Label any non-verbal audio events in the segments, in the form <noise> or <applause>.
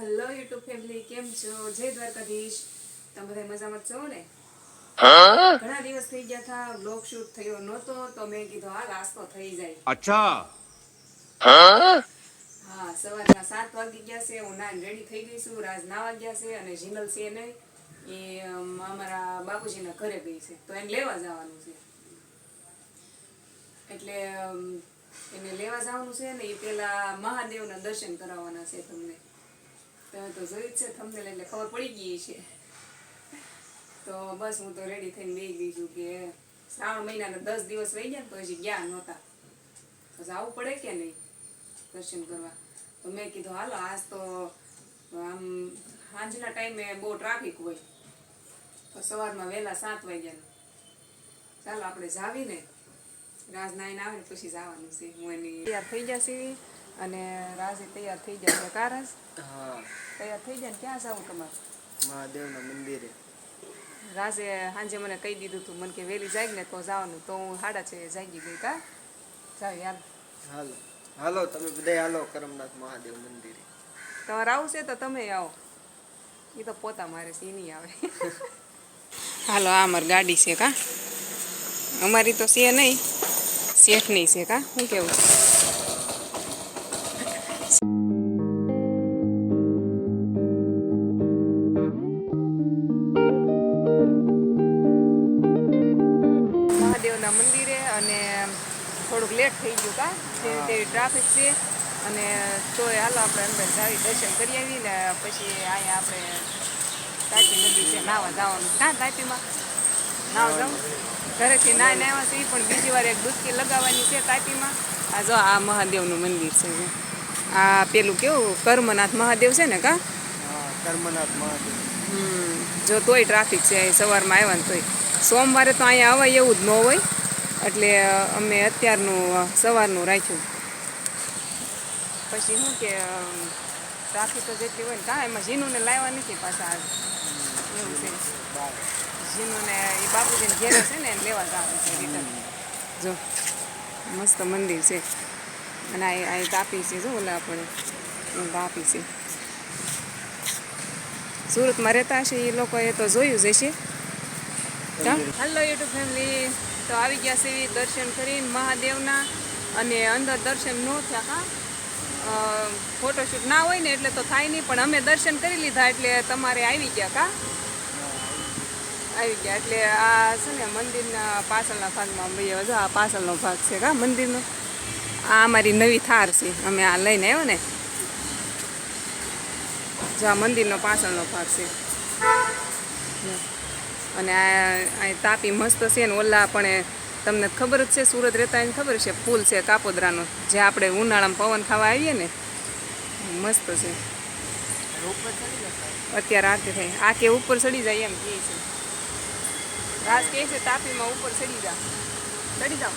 Hello YouTube family કેમ છો? જય દ્વારકાધીશ. તમે બધા મજામાં છો ને? ઘણા દિવસ થઈ ગયા હતા બ્લોગ શૂટ થયો નહોતો તો મેં કીધું આ નાસ્તો થઈ જાય. અચ્છા. હા? સવારના સાત વાગી ગયા છે હું નાન રેડી થઈ ગઈ છું. રાજ ના વાગ્યા છે અને જીનલ છે નહીં એ અમારા બાપુજીના ઘરે ગઈ છે. તો એને લેવા જવાનું છે. એટલે એને લેવા જવાનું છે ને એ પેલા મહાદેવના દર્શન કરાવવાના છે તમને. તો જોયું છે તમને એટલે ખબર પડી ગઈ છે. તો બસ હું તો રેડી થઈને બેસી ગઈ છું કે શ્રાવણ મહિનાના દસ દિવસ રહી ગયા ને તો ગયા નહોતા. તો જવું પડે કે નહીં દર્શન કરવા? તો મેં કીધું, હાલો, આજ તો, આમ, સાંજના ટાઈમે બહુ ટ્રાફિક હોય. તો સવારમાં વહેલા સાત વાગ્યાનું. ચાલો, આપણે જાવીને રાજ નાઈને આવે પછી જવાનું છે. હું એની તૈયાર થઈ જશે. અને રાજે તૈયાર થઈ જાય કારસ તૈયાર થઈ જાય ને ક્યાં જવું તમારે? મહાદેવના મંદિરે. રાજે સાંજે મને કહી દીધું હતું મને કે વહેલી જાગ ને તો જવાનું. તો હું સાડા છે જાગી ગઈ. કા? જાવ યાર. હાલો. હાલો તમે બધા હાલો કરમનાથ મહાદેવ મંદિરે. તમારે આવું છે તો તમે આવો. એ તો પોતા મારે છે એ નહીં આવે. <laughs> હાલો આ અમારી ગાડી છે કા? અમારી તો છે નહીં. શેઠની છે કા? શું કેવું? મહાદેવના મંદિરે અને થોડુંક લેટ થઈ ગયું કા જેવી તેવી ટ્રાફિક છે. અને તો હાલો આપણે અંદર જાવી દર્શન કરી આવી ને પછી અહીંયા આપણે તાપી નદી છે નાવા જવાનું. ક્યાં તાપીમાં? નાવા જવું? ઘરેથી ના નાવા છે પણ બીજી વાર એક ડૂબકી લગાવવાની છે તાપીમાં. આ જો આ મહાદેવનું મંદિર છે. આ પેલું કેવું કર્મનાથ મહાદેવ છે ને કા? કર્મનાથ મહાદેવ. જો તોય ટ્રાફિક છે અહીં સવારમાં આવ્યા ને તોય. સોમવારે તો અહીંયા અવાય એવું જ ન હોય. એટલે અમે અત્યારનું સવારનું રાખ્યું. પછી શું કે ટ્રાફિક તો જેટલી હોય ને કાં એમાં ઝીનુને લાવવા નથી પાછા. એવું છે. ઝીનુને એ બાપુજીને ઘેરે છે ને, એને લેવા જવાનું છે રિટર્ન જો, મસ્ત મંદિર છે. અને આ અહીં તાપી છે, જો ઓલા આપણે તાપી છે. સુરતમાં રહેતા હશે એ લોકોએ તો જોયું જ હશે. હેલો યુટ્યુબ ફેમિલી તો આવી ગયા છે દર્શન કરીને મહાદેવના અને અંદર દર્શન ન થયા, હા. ફોટોશૂટ ના હોય ને એટલે તો થાય નહીં, પણ અમે દર્શન કરી લીધા એટલે તમારે આવી ગયા કા? આવી ગયા, એટલે આ છે ને મંદિરના પાછળના ભાગમાં ભાઈ જો આ પાછળનો ભાગ છે કા મંદિરનો. આ અમારી નવી થાર છે, અમે આ લઈને આવ્યો ને. જો આ મંદિરનો પાછળનો ભાગ છે. અને આ તાપી મસ્ત છે ને ઓલા પણ તમને ખબર જ છે, સુરત રહેતા એને ખબર છે, ફૂલ છે કાપોદરાનો. જે આપણે ઉનાળામાં પવન ખાવા આવીએ ને, મસ્ત છે. અત્યારે આરતી થાય. આ કે ઉપર ચડી જાય એમ કહે છે. રાજ કહે છે, તાપીમાં ઉપર ચડી જા. ચડી જાઓ.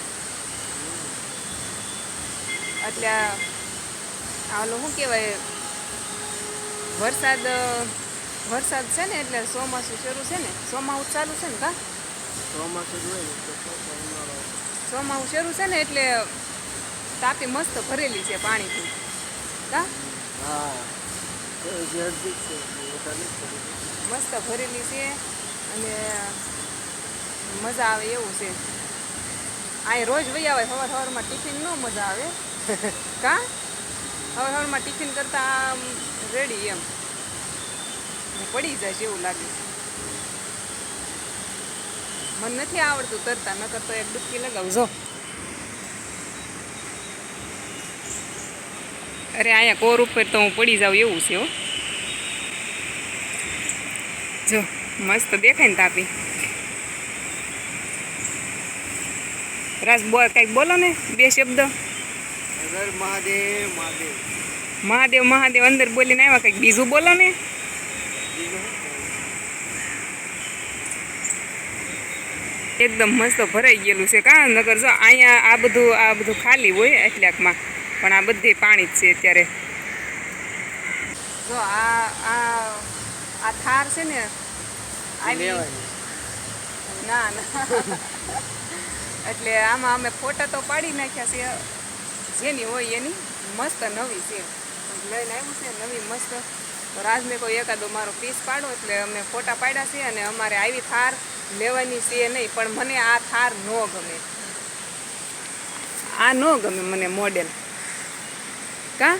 એટલે આ આ શું કહેવાય? વરસાદ વરસાદ છે ને એટલે ચોમાસું શરૂ છે ને ચોમાસું ચાલુ છે ને કા? ચોમાસું શરૂ છે ને એટલે તાપી મસ્ત ભરેલી છે પાણીથી. કા. મસ્ત ભરેલી છે અને મજા આવે એવું છે. અહીં રોજ વહી આવે સવાર સવારમાં ટિફિન ન મજા આવે. <laughs> કા? સવાર સવારમાં ટિફિન કરતા રેડી એમ. ને પડી જાય એવું લાગે મને નથી આવડતું તરતા નકર તો એક ડૂબકી લગાવજો અરે અહીંયા કોર ઉપર તો હું પડી જાઉં એવું છે હો. જો મસ્ત દેખાય ને તાપી. રાજ બો કંઈક બોલો ને બે શબ્દ. મહાદેવ મહાદેવ. મહાદેવ મહાદેવ અંદર બોલીને આવ્યા કંઈક બીજું બોલો ને. એકદમ મસ્ત ભરાઈ ગયેલું છે કારણ નગર જો અહીંયા આ બધું આ બધું ખાલી હોય એટલાકમાં પણ આ બધી પાણી જ છે અત્યારે. જો આ આ આ થાર છે ને ના ના. એટલે આમાં અમે ફોટા તો પાડી નાખ્યા છે. જેની હોય એની. મસ્ત નવી છે. લઈને આવ્યું છે નવી મસ્ત. તો રાજને કોઈ એકાદો મારો પીસ પાડો એટલે અમે ફોટા પાડ્યા છે અને અમારે આવી થાર લેવાની છે નહીં પણ મને આ થાર ન ગમે. આ ન ગમે મને મોડેલ કા?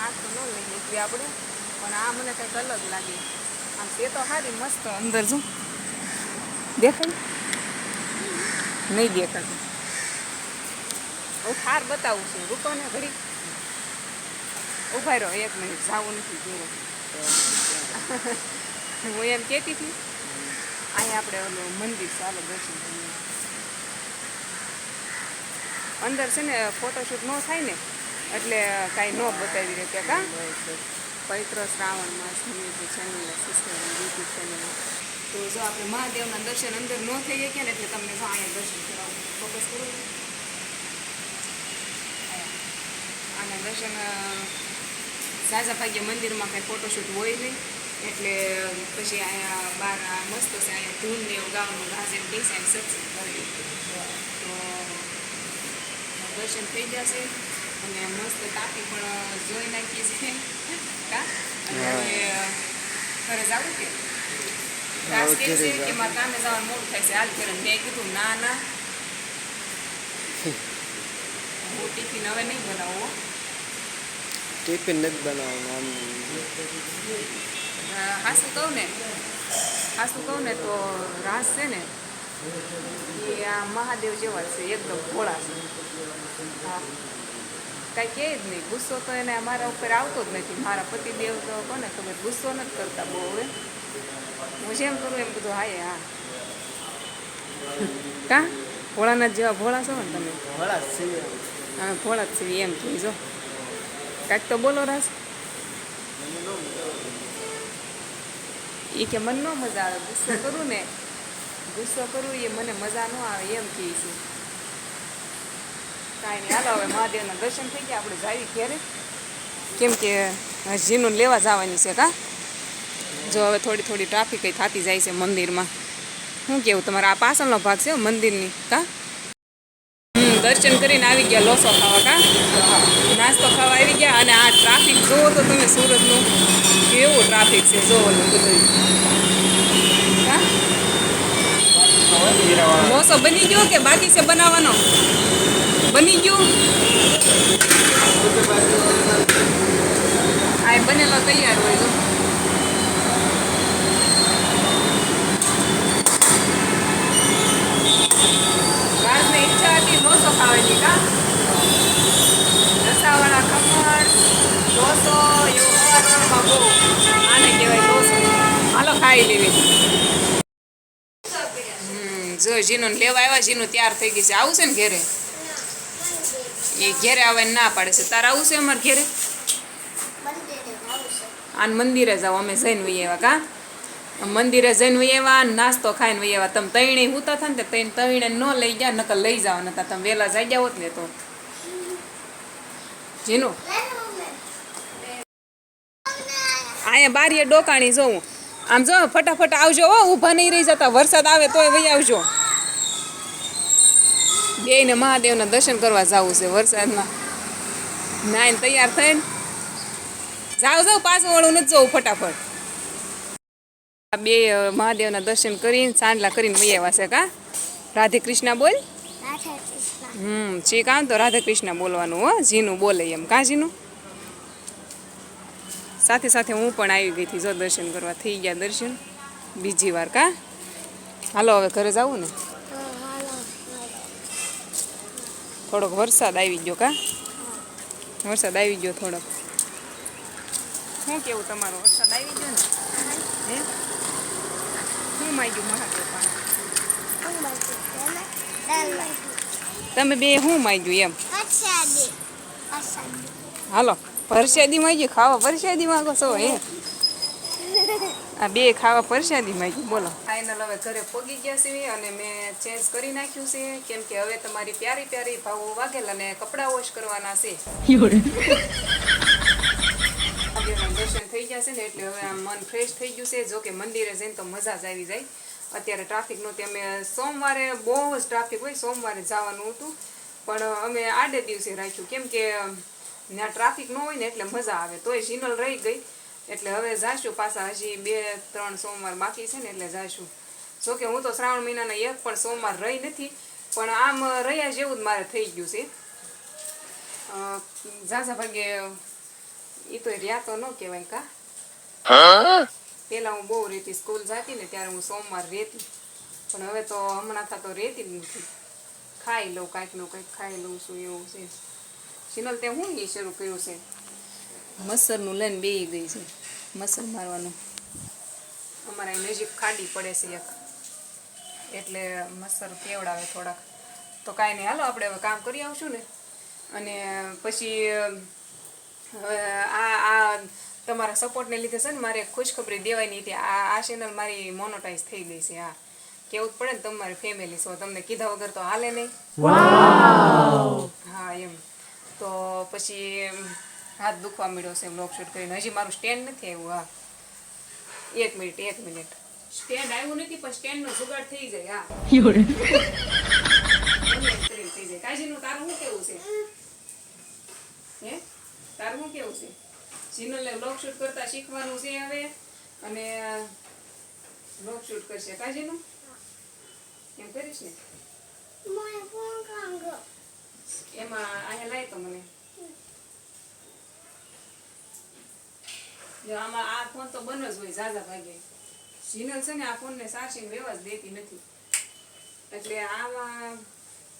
આ તો ન લઈ શકીએ આપણે પણ આ મને કંઈક અલગ લાગે. આમ તે તો સારી મસ્ત અંદર જો. દેખાય? નહીં દેખાતું. હું થાર બતાવું છું. રૂકો ને ઘડી. ઊભા રહો, એક મિનિટ. જાવું નથી જોવું હું એમ કહેતી હતી, અહીંયા આપણે ઓલું મંદિર ચાલો દર્શન કરીએ. અંદર છે ને ફોટોશૂટ ન થાય ને, એટલે કાંઈ ન બતાવી રહે કા પવિત્ર શ્રાવણ માસ નિમિત્તે ચેનલ સિસ્ટર યુટ્યુબ ચેનલ તો જો આપણે મહાદેવના દર્શન અંદર ન થઈ ગયા ને, એટલે તમને જો અહીંયા દર્શન કરાવું. ફોકસ કરો આના દર્શન ઝાઝા ભાગ્ય મંદિરમાં કાંઈ ફોટોશૂટ હોય નહીં. એટલે પછી અહીંયા બાર આ મસ્ત છે અહીંયા ધૂન ને એવું ગાવાનું ગાજે એમ સત્સંગ કરી તો દર્શન થઈ જશે અને મસ્ત તાપી પણ જોઈ નાખીએ છીએ. કા? અને ઘરે જવું કે? ઘાસ કે છે કે મારા કામે જવાનું મોડું થાય છે? હાલ ઘરે. મેં કીધું ના ના. <laughs> હું ટિફિન હવે નહીં બનાવો ટિફિન નથી બનાવવાનું આમ હાસું કહું ને. હાસું કહું ને તો રાસ છે ને એ આ મહાદેવ જેવા જ છે એકદમ ભોળા છે. હા. કાંઈ કહે જ નહીં ગુસ્સો તો એને મારા ઉપર આવતો જ નથી. મારા પતિદેવ તો કોને ખબર ગુસ્સો નથી કરતા બહુ હવે હું જેમ કરું એમ બધું હાય હા. કા? ભોળાના જેવા ભોળા છો ને તમે? ભલા છીએ. હા ભોળા જ છે એમ કહી જો. કાંઈક તો બોલો રાસ એ કે મને ન મજા આવે ગુસ્સો કરું ને ગુસ્સો કરું એ મને મજા ન આવે એમ કહે છે કાંઈ નહીં હાલો હવે મહાદેવના દર્શન થઈ ગયા આપણે જાવી ઘેરે કેમ કે જીનું લેવા જવાની છે કા જો હવે થોડી થોડી ટ્રાફિક થતી જાય છે મંદિરમાં શું કેવું તમારા આ પાછળનો ભાગ છે મંદિરની કા દર્શન કરીને આવી ગયા લોસો ખાવા, કા? નાસ્તો ખાવા આવી ગયા અને આ ટ્રાફિક જોવો તો તમે સુરતનું કેવું ટ્રાફિક છે જોવાનું બધું. લોસો બની ગયો કે બાકી છે બનાવવાનો? બની ગયું? આ બનેલો તૈયાર હોય જો રાજને લોસો ખાવાની કા? રસાવાળા ખમણ લોસો એવું હવારમાં બહુ. આને કહેવાય લોસો હાલો ખાઈ લેવી. હમ જો જીનું લેવા આવ્યા જીનું તૈયાર થઈ ગઈ છે. આવું છે ને ઘેરે? એ ઘેરે આવવાની ના પાડે છે. તારે આવું છે અમારે ઘેરે? આન મંદિરે જાવ અમે જઈને હોઈએ એવા કા? મંદિરે જઈને એવા નાસ્તો ખાઈને વહી આવ્યા. તમે તૈણે હુતા થાય ને તૈણ તૈણે ન લઈ ગયા, નકર લઈ જાવ નતા તમે વહેલા જઈ જાવ ને તો. જીનું? અહીંયા બારીએ ડોકાણી જોઉં. આમ જો, ફટાફટ આવજો હો, ઊભા નહીં રહી જતા. વરસાદ આવે તોય વહી આવજો. બેયને મહાદેવના દર્શન કરવા જવું છે વરસાદમાં. નાઈને તૈયાર થઈને. જાવ જાવ પાછું વળું નથી જવું ફટાફટ. બે મહાદેવના દર્શન કરીને સાંડલા કરીને વહી આવ્યા છે કા? રાધે કૃષ્ણ બોલ હમ ચી કામ તો રાધે કૃષ્ણ બોલવાનું હો જીનું બોલે એમ કા જીનું સાથે સાથે હું પણ આવી ગઈ હતી જો દર્શન કરવા થઈ ગયા દર્શન બીજી વાર કા? હાલો હવે ઘરે જવું ને? થોડોક વરસાદ આવી ગયો કા? વરસાદ આવી ગયો થોડોક. શું કેવું તમારો? વરસાદ આવી ગયો ને? હે? શું માંગ્યું મહાદેવ તમે બે શું માંગ્યું એમ? હાલો પરસાદી માંગ્યું? ખાવા પરસાદી માંગો છો હે? આ બે ખાવા પરસાદી માંગ્યું બોલો. ફાઇનલ હવે ઘરે પોગી ગયા છે અને મેં ચેન્જ કરી નાખ્યું છે કેમ કે હવે તમારી પ્યારી પ્યારી ભાવો વાગેલ અને કપડાં વોશ કરવાના છે. <laughs> મહાદેવના દર્શન થઈ જશે ને એટલે હવે આમ મન ફ્રેશ થઈ ગયું છે. જો કે મંદિરે જઈને તો મજા જ આવી જાય. અત્યારે ટ્રાફિક નહોતી અમે સોમવારે બહુ જ ટ્રાફિક હોય, સોમવારે જવાનું હતું. પણ અમે આડે દિવસે રાખ્યું. કેમ કે ત્યાં ટ્રાફિક ન હોય ને એટલે મજા આવે. તોય સિનલ રહી ગઈ. એટલે હવે જાશું પાછા. હજી બે, ત્રણ સોમવાર બાકી છે ને એટલે જાશું. જોકે હું તો શ્રાવણ મહિનાના એક, પણ સોમવાર રહી નથી. પણ આમ રહ્યા જેવું જ મારે થઈ ગયું છે. ઝાઝા ભાગે એ તો રહ્યા તો ન કહેવાય કા. પહેલાં હું બહુ રેતી સ્કૂલ જતી ને ત્યારે હું સોમવાર રહેતી પણ હવે તો હમણાં થતો રહેતી જ નથી. ખાઈ લઉં કાંઈકનું કંઈક ખાઈ લઉં છું એવું છે. સિનલ તે હું એ શરૂ કર્યું છે? મચ્છરનું લઈને બેહી ગઈ છે. મસર મારવાનું. અમારા અહીં નજીક ખાડી પડે છે એક. એટલે મચ્છર કેવડાવે થોડાક. તો કાંઈ નહીં. હાલો આપણે હવે કામ કરી આવશું ને. અને પછી આ આ તમારા સપોર્ટને લીધે છે ને મારે ખુશખબરી દેવાની હતી. આ આ ચેનલ મારી મોનોટાઈઝ થઈ ગઈ છે હા. કેવું પડે ને તમારી ફેમિલી સો તમને કીધા વગર તો હાલે નહીં. હા એમ. તો પછી હાથ દુખવા મળ્યો છે બ્લોગ શૂટ કરીને. હજી મારું સ્ટેન્ડ નથી આવ્યું હા. એક મિનિટ એક મિનિટ સ્ટેન્ડ આવ્યું નથી પણ સ્ટેન્ડનો જુગાડ થઈ જાય હા. થઈ જાય. કાજીનું તારું શું કેવું છે? તારું કેવું છે? સિનલને બ્લોગ શૂટ કરતા શીખવાનું છે હવે. અને બ્લોગ શૂટ કરશે. કાજીનું એમ કરીશ ને? એમાં અહીંયા લાય તો મને. જો આમાં આ ફોન તો બનો જ હોય ઝાઝા ભાગે. સિનલ છે ને આ ફોનને ચાર્જિંગ રહેવા જ દેતી નથી. એટલે આમાં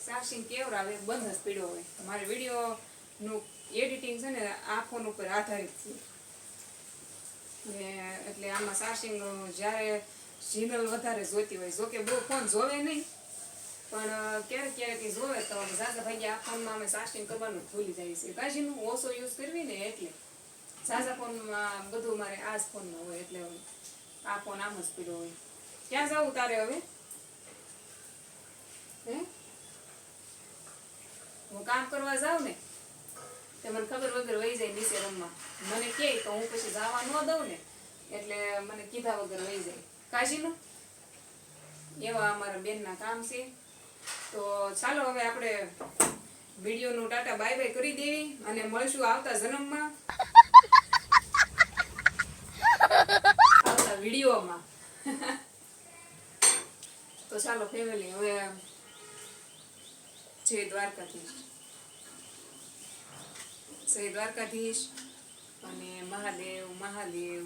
ચાર્જિંગ કેવડાવે બંધ જ પીડ્યો હોય. મારે વિડીયોનું એડિટિંગ છે ને, આ ફોન ઉપર આધારિત છે. ને એટલે આમાં સાર્સિંગ જ્યારે સિગ્નલ વધારે જોતી હોય, જોકે બહુ ફોન જોવે નહીં, પણ ક્યારેક ક્યારેક જોવે તો ઝાઝા ભાગ્યા આ ફોનમાં અમે સાર્સિંગ કરવાનું ભૂલી જાય છે કાશીનું ઓછો યુઝ કરવી ને એટલે. ઝાઝા ફોનમાં બધું મારે આ જ ફોનમાં હોય, એટલે આ ફોન આમ જ પીડો હોય. ક્યાં જવું તારે હવે? હે? હું કામ કરવા જાઉં ને? મને ખબર વગર વહી જાય નીચે રમવા. મને કહે તો હું પછી જવા ન દઉં ને, એટલે મને કીધા વગર વહી જાય. કાશીનું? એવા અમારા બેનના કામ છે. તો ચાલો હવે આપણે વિડીયોનું ટાટા બાય બાય કરી દેવી અને મળશું આવતા જન્મમાં. આવતા વિડીયોમાં. તો ચાલો ફેમિલી હવે જય દ્વારકાધીશ. જય દ્વારકાધીશ અને મહાદેવ મહાદેવ.